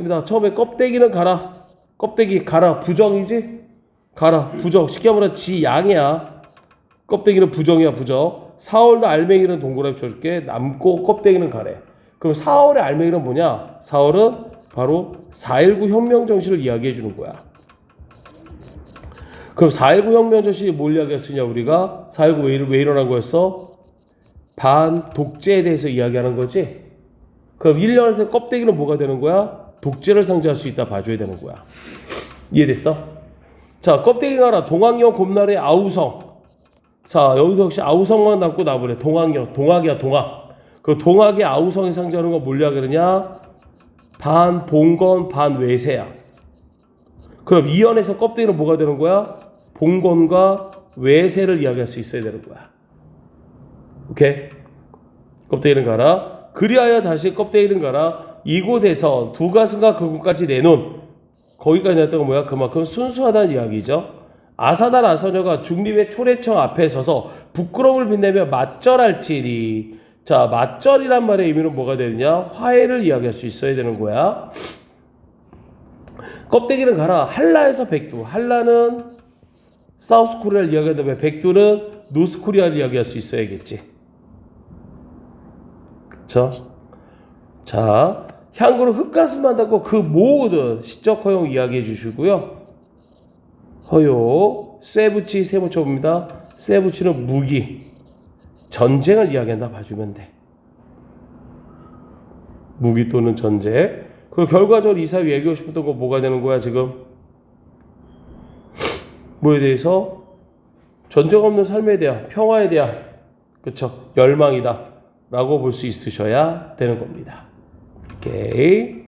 보겠습니다. 처음에 껍데기는 가라. 껍데기 가라. 부정이지? 가라. 부정. 쉽게 말하면 지 양이야. 껍데기는 부정이야 부정. 4월도 알맹이는 동그라미 쳐줄게. 남고 껍데기는 가래. 그럼 4월의 알맹이는 뭐냐? 4월은 바로 4.19 혁명 정신을 이야기해 주는 거야. 그럼 4.19 혁명 정신이 뭘 이야기했으냐 우리가 4.19 왜, 일- 왜 일어난 거였어? 반 독재에 대해서 이야기하는 거지. 그럼 1년에서 껍데기는 뭐가 되는 거야? 독재를 상징할 수 있다 봐줘야 되는 거야. 이해됐어? 자 껍데기가 하나 동학령 곰날의 아우성. 자 여기서 역시 아우성만 남고 나버려. 동학령 동학이야 동학. 그 동학의 아우성이 상징하는 건뭘 이야기하느냐? 반 봉건 반 외세야. 그럼 이연에서 껍데기는 뭐가 되는 거야? 봉건과 외세를 이야기할 수 있어야 되는 거야. 오케이? 껍데기는 가라. 그리하여 다시 껍데기는 가라. 이곳에서 두 가슴과 그곳까지 내놓은 거기까지 건 뭐야? 그만큼 순수하다는 이야기죠. 아사단 아서녀가 중립의 초래청 앞에 서서 부끄러움을 빛내며 맞절할지니 자 맞절이란 말의 의미는 뭐가 되느냐? 화해를 이야기할 수 있어야 되는 거야. 껍데기는 가라. 한라에서 백두. 한라는 사우스 코리아를 이야기하는데 백두는 노스 코리아를 이야기할 수 있어야겠지. 그쵸? 자, 향구는 흙가슴만 닫고 그 모든 시적 허용 이야기해 주시고요. 허용, 쇠붙이 세무초입니다. 쇠붙이는 무기, 전쟁을 이야기한다 봐주면 돼. 무기 또는 전쟁. 그리고 결과적으로 이 사회 얘기하고 싶었던 거 뭐가 되는 거야 지금? 뭐에 대해서? 전쟁 없는 삶에 대한 평화에 대한 그쵸 열망이다 라고 볼 수 있으셔야 되는 겁니다. 오케이.